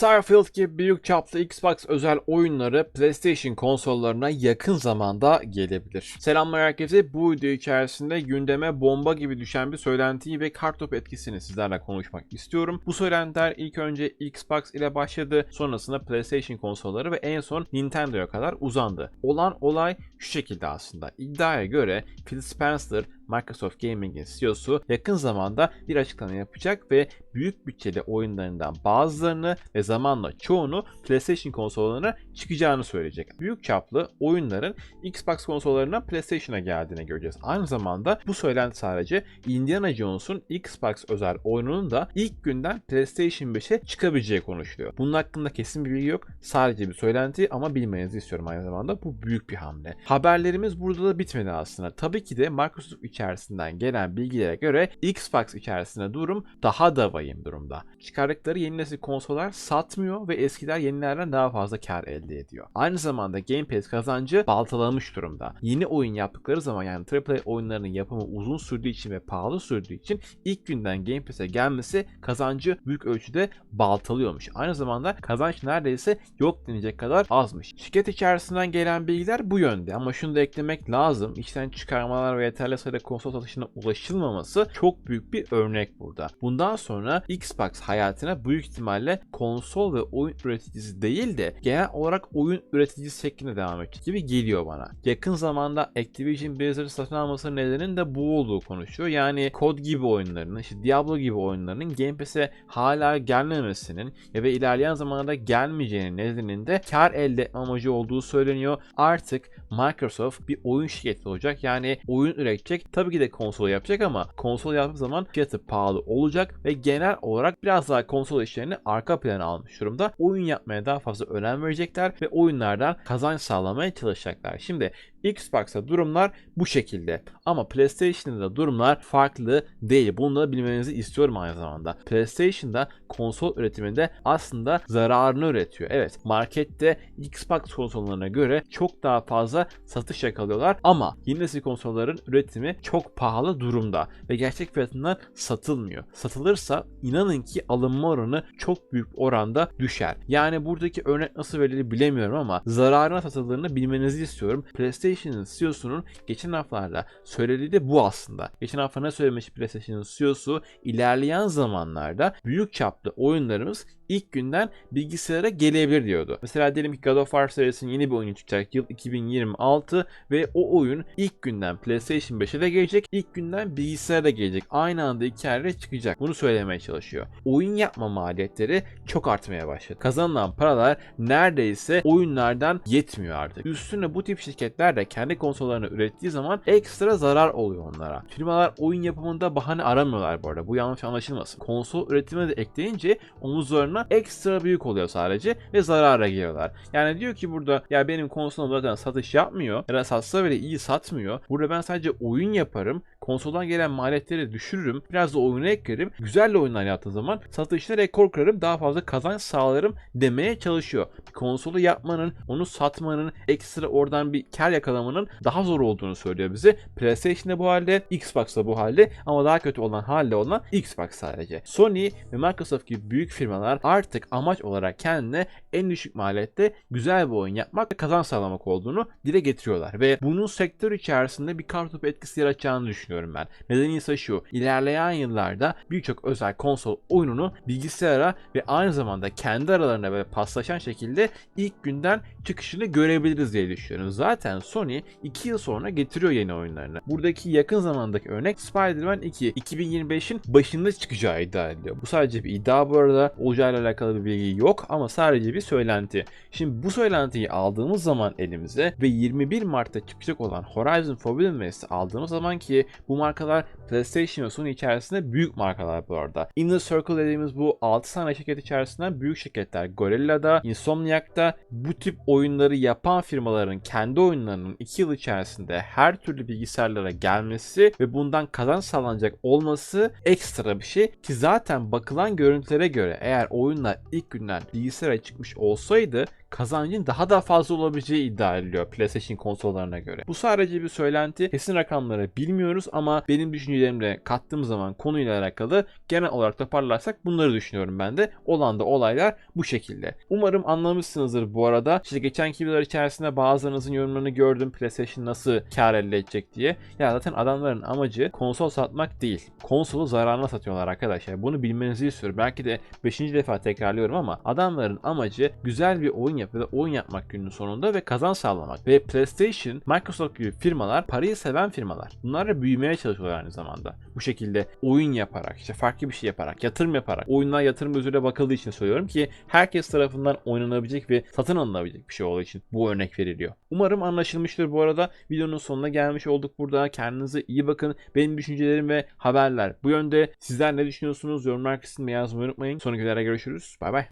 Starfield gibi büyük çaplı Xbox özel oyunları PlayStation konsollarına yakın zamanda gelebilir. Selamlar herkese. Bu video içerisinde gündeme bomba gibi düşen bir söylentiyi ve kartop etkisini sizlerle konuşmak istiyorum. Bu söylentiler ilk önce Xbox ile başladı. Sonrasında PlayStation konsolları ve en son Nintendo'ya kadar uzandı. Olan olay şu şekilde aslında. İddiaya göre Phil Spencer Microsoft Gaming'in CEO'su yakın zamanda bir açıklama yapacak ve büyük bütçeli oyunlarından bazılarını ve zamanla çoğunu PlayStation konsollarına çıkacağını söyleyecek. Büyük çaplı oyunların Xbox konsollarına PlayStation'a geldiğini göreceğiz. Aynı zamanda bu söylenti sadece Indiana Jones'un Xbox özel oyununun da ilk günden PlayStation 5'e çıkabileceği konuşuluyor. Bunun hakkında kesin bir bilgi yok. Sadece bir söylenti ama bilmenizi istiyorum aynı zamanda. Bu büyük bir hamle. Haberlerimiz burada da bitmedi aslında. Tabii ki de Microsoft içerisinden gelen bilgilere göre Xbox içerisinde durum daha da vahim durumda. Çıkardıkları yeni nesil konsollar satmıyor ve eskiler yenilerden daha fazla kar elde ediyor. Aynı zamanda Game Pass kazancı baltalamış durumda. Yeni oyun yaptıkları zaman yani AAA oyunlarının yapımı uzun sürdüğü için ve pahalı sürdüğü için ilk günden Game Pass'e gelmesi kazancı büyük ölçüde baltalıyormuş. Aynı zamanda kazanç neredeyse yok denecek kadar azmış. Şirket içerisinden gelen bilgiler bu yönde ama şunu da eklemek lazım. İşten çıkarmalar ve yeterli sayıda konsol satışına ulaşılmaması çok büyük bir örnek burada. Bundan sonra Xbox hayatına büyük ihtimalle konsol ve oyun üreticisi değil de genel olarak oyun üreticisi şeklinde devam edecek gibi geliyor bana. Yakın zamanda Activision Blizzard'ı satın alması nedeninin de bu olduğu konuşuyor. Yani COD gibi oyunlarının, işte Diablo gibi oyunlarının Game Pass'e hala gelmemesinin ve ilerleyen zamanlarda gelmeyeceğinin nedeninde kar elde etme amacı olduğu söyleniyor. Artık Microsoft bir oyun şirketi olacak. Yani oyun üretecek. Tabii ki de konsol yapacak ama konsol yaptığı zaman fiyatı pahalı olacak ve genel olarak biraz daha konsol işlerini arka plana almış durumda. Oyun yapmaya daha fazla önem verecekler ve oyunlardan kazanç sağlamaya çalışacaklar. Şimdi Xbox'ta durumlar bu şekilde. Ama PlayStation'da da durumlar farklı değil. Bunu da bilmenizi istiyorum aynı zamanda. PlayStation'da konsol üretiminde aslında zararını üretiyor. Evet markette Xbox konsollarına göre çok daha fazla satış yakalıyorlar ama yeni nesil konsolların üretimi çok pahalı durumda ve gerçek fiyatından satılmıyor. Satılırsa inanın ki alınma oranı çok büyük oranda düşer. Yani buradaki örnek nasıl verilir bilemiyorum ama zararına satıldığını bilmenizi istiyorum. PlayStation PlayStation'ın CEO'sunun geçen haftalarda söylediği de bu aslında. Geçen hafta ne söylemiş PlayStation'ın CEO'su? İlerleyen zamanlarda büyük çaplı oyunlarımız ilk günden bilgisayara gelebilir diyordu. Mesela diyelim ki God of War serisinin yeni bir oyunu çıkacak yıl 2026 ve o oyun ilk günden PlayStation 5'e de gelecek, ilk günden bilgisayara da gelecek. Aynı anda iki yerde çıkacak. Bunu söylemeye çalışıyor. Oyun yapma maliyetleri çok artmaya başladı. Kazanılan paralar neredeyse oyunlardan yetmiyor artık. Üstüne bu tip şirketler de kendi konsollarını ürettiği zaman ekstra zarar oluyor onlara. Firmalar oyun yapımında bahane aramıyorlar bu arada. Bu yanlış anlaşılmasın. Konsol üretimine de ekleyince omuzlarına ekstra büyük oluyor sadece ve zarara giriyorlar. Yani diyor ki burada ya benim konsolum zaten satış yapmıyor ya da satsa bile iyi satmıyor. Burada ben sadece oyun yaparım. Konsoldan gelen maliyetleri düşürürüm. Biraz da oyuna eklerim. Güzel oyunlar yaptığım zaman satışta rekor kırarım. Daha fazla kazanç sağlarım demeye çalışıyor. Konsolu yapmanın, onu satmanın, ekstra oradan bir kar yakalamanın daha zor olduğunu söylüyor bize. PlayStation'da bu halde, Xbox'ta bu halde ama daha kötü olan halde olan Xbox sadece. Sony ve Microsoft gibi büyük firmalar artık amaç olarak kendine en düşük maliyette güzel bir oyun yapmak ve kazanç sağlamak olduğunu dile getiriyorlar. Ve bunun sektör içerisinde bir kartopu etkisi yaratacağını düşünüyorum ben. Nedeni ise şu. İlerleyen yıllarda birçok özel konsol oyununu bilgisayara ve aynı zamanda kendi aralarında böyle paslaşan şekilde ilk günden çıkışını görebiliriz diye düşünüyorum. Zaten Sony 2 yıl sonra getiriyor yeni oyunlarını. Buradaki yakın zamandaki örnek Spider-Man 2. 2025'in başında çıkacağı iddia ediliyor. Bu sadece bir iddia bu arada. Olacağıyla alakalı bir bilgi yok ama sadece bir söylenti. Şimdi bu söylentiyi aldığımız zaman elimize ve 21 Mart'ta çıkacak olan Horizon Forbidden West'i aldığımız zaman ki bu markalar PlayStation ve Sony içerisinde büyük markalar bu arada. Inner Circle dediğimiz bu 6 tane şirket içerisinden büyük şirketler Gorilla'da, Insomniac'ta bu tip oyunları yapan firmaların kendi oyunlarının Broadcom'un 2 yıl içerisinde her türlü bilgisayarlara gelmesi ve bundan kazanç sağlanacak olması ekstra bir şey ki zaten bakılan görüntülere göre eğer oyunlar ilk günden bilgisayara çıkmış olsaydı kazancın daha da fazla olabileceği iddia ediliyor PlayStation konsollarına göre. Bu sadece bir söylenti. Kesin rakamları bilmiyoruz ama benim düşüncelerimle kattığım zaman konuyla alakalı genel olarak toparlarsak bunları düşünüyorum ben de. Olan da olaylar bu şekilde. Umarım anlamışsınızdır bu arada. İşte geçenki videolar içerisinde bazılarınızın yorumlarını gördüm. PlayStation nasıl kar elde edecek diye. Ya zaten adamların amacı konsol satmak değil. Konsolu zararına satıyorlar arkadaşlar. Bunu bilmenizi istiyorum. Belki de 5. defa tekrarlıyorum ama adamların amacı güzel bir oyun yapıp ya da oyun yapmak günün sonunda ve kazanç sağlamak. Ve PlayStation, Microsoft gibi firmalar parayı seven firmalar. Bunlarla büyümeye çalışıyorlar aynı zamanda. Bu şekilde oyun yaparak, işte farklı bir şey yaparak, yatırım yaparak, oyunlar yatırım gözüyle bakıldığı için söylüyorum ki herkes tarafından oynanabilecek ve satın alınabilecek bir şey olduğu için bu örnek veriliyor. Umarım anlaşılmıştır bu arada. Videonun sonuna gelmiş olduk burada. Kendinize iyi bakın. Benim düşüncelerim ve haberler bu yönde. Sizler ne düşünüyorsunuz? Yorumlar kısmında yazmayı unutmayın. Sonraki videoda görüşürüz. Bay bay.